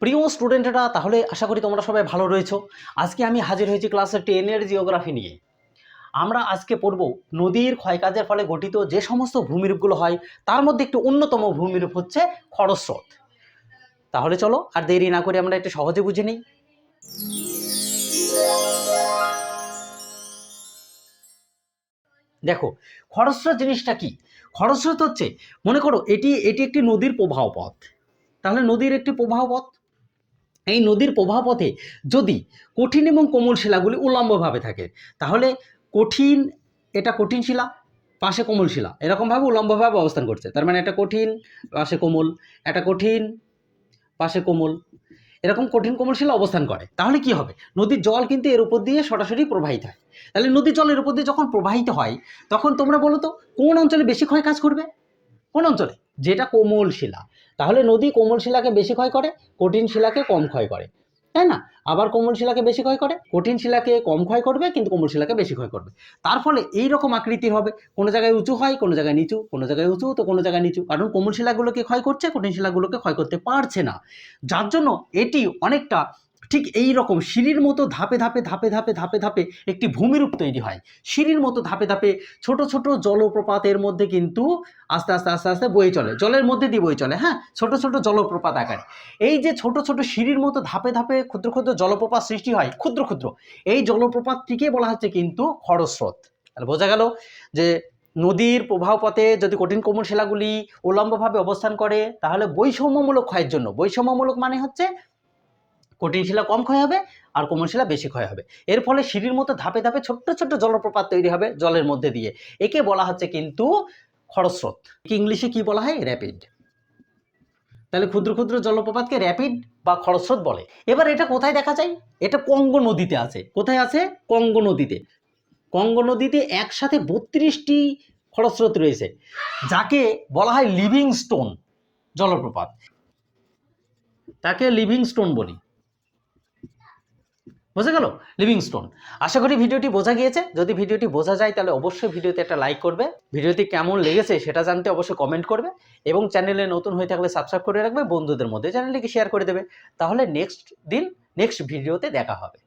প্রিয় স্টুডেন্টরা তাহলে আশা করি তোমরা সবাই ভালো রয়েছো। আজকে আমি হাজির হয়েছি ক্লাস টেনের জিওগ্রাফি নিয়ে। আমরা আজকে পড়ব নদীর ক্ষয়কাজের ফলে গঠিত যে সমস্ত ভূমিরূপগুলো হয়, তার মধ্যে একটি অন্যতম ভূমিরূপ হচ্ছে খরস্রোত। তাহলে চলো, আর দেরি না করে আমরা একটু সহজে বুঝে নিই। দেখো, খরস্রোত জিনিসটা কি? খরস্রোত হচ্ছে, মনে করো এটি এটি একটি নদীর প্রবাহ পথ। তাহলে নদীর একটি প্রবাহ পথ? এই নদীর প্রবাহ পথে যদি কঠিন এবং কোমল শিলাগুলি উল্লম্বভাবে থাকে, তাহলে কঠিন, এটা কঠিন শিলা, পাশে কোমল শিলা, এরকমভাবে উল্লম্বভাবে অবস্থান করছে। তার মানে এটা কঠিন, পাশে কোমল, এটা কঠিন, পাশে কোমল, এরকম কঠিন কোমল শিলা অবস্থান করে। তাহলে কি হবে? নদীর জল কিন্তু এর উপর দিয়ে সরাসরি প্রবাহিত হয়। তাহলে নদীর জল এর উপর দিয়ে যখন প্রবাহিত হয়, তখন তোমরা বলো তো, কোন অঞ্চলে বেশি ক্ষয় কাজ করবে? কোন অঞ্চলে? যেটা কোমল শিলা। তাহলে নদী কোমল শিলাকে বেশি ক্ষয় করে, কঠিন শিলাকে কম ক্ষয় করে। তাই না? আবার কোমল শিলাকে বেশি ক্ষয় করে, কঠিন শিলাকে কম ক্ষয় করবে, কিন্তু কোমল শিলাকে বেশি ক্ষয় করবে। তার ফলে এই রকম আকৃতি হবে। কোনো জায়গায় উঁচু হয়, কোনো জায়গায় নিচু, কোনো জায়গায় উঁচু, তো কোনো জায়গায় নিচু। কারণ কোমল শিলাগুলোকে ক্ষয় করছে, কঠিন শিলাগুলোকে ক্ষয় করতে পারছে না। যার জন্য এটি অনেকটা ঠিক এই রকম সিঁড়ির মতো ধাপে ধাপে ধাপে ধাপে ধাপে ধাপে একটি ভূমিরূপ তৈরি হয়। সিঁড়ির মতো ধাপে ধাপে ছোট ছোট জলপ্রপাতের মধ্যে কিন্তু আস্তে আস্তে আস্তে আস্তে বয়ে চলে। জলের মধ্যে দিয়ে বয়ে চলে হ্যাঁ? ছোট ছোট জলপ্রপাত আকারে। এই যে ছোট ছোট সিঁড়ির মতো ধাপে ধাপে ক্ষুদ্র ক্ষুদ্র জলপ্রপাত সৃষ্টি হয়, ক্ষুদ্র ক্ষুদ্র, এই জলপ্রপাতটিকে বলা হচ্ছে কিন্তু খরস্রোত। তাহলে বোঝা গেল যে নদীর প্রবাহ পথে যদি কঠিন কোমল শিলাগুলি উলম্বভাবে অবস্থান করে, তাহলে বৈষম্যমূলক ক্ষয়ের জন্য, বৈষম্যমূলক মানে হচ্ছে কঠিন শিলা কম ক্ষয় হবে আর কোমল শিলা বেশি ক্ষয় হবে। এর ফলে সিঁড়ির মতো ধাপে ধাপে ছোট্ট ছোট্ট জলপ্রপাত তৈরি হবে জলের মধ্যে দিয়ে। একে বলা হচ্ছে কিন্তু খরস্রোত। ইংলিশে কি বলা হয়? র্যাপিড তাহলে ক্ষুদ্র ক্ষুদ্র জলপ্রপাতকে র্যাপিড বা খরস্রোত বলে। এবার এটা কোথায় দেখা যায়? এটা কঙ্গ নদীতে আছে। কোথায় আছে? কঙ্গ নদীতে। কঙ্গ নদীতে একসাথে বত্রিশটি খরস্রোত রয়েছে, যাকে বলা হয় লিভিং স্টোন জলপ্রপাত। তাকে লিভিং স্টোন বলি। বোঝা গেল? লিভিং স্টোন আশা করি ভিডিওটি বোঝা গিয়েছে। যদি ভিডিওটি বোঝা যায়, তাহলে অবশ্যই ভিডিওতে একটা লাইক করবে। ভিডিওটি কেমন লেগেছে সেটা জানতে অবশ্যই কমেন্ট করবে এবং চ্যানেলে নতুন হয়ে থাকলে সাবস্ক্রাইব করে রাখবে। বন্ধুদের মধ্যে চ্যানেলটিকে শেয়ার করে দেবে। তাহলে নেক্সট দিন নেক্সট ভিডিওতে দেখা হবে।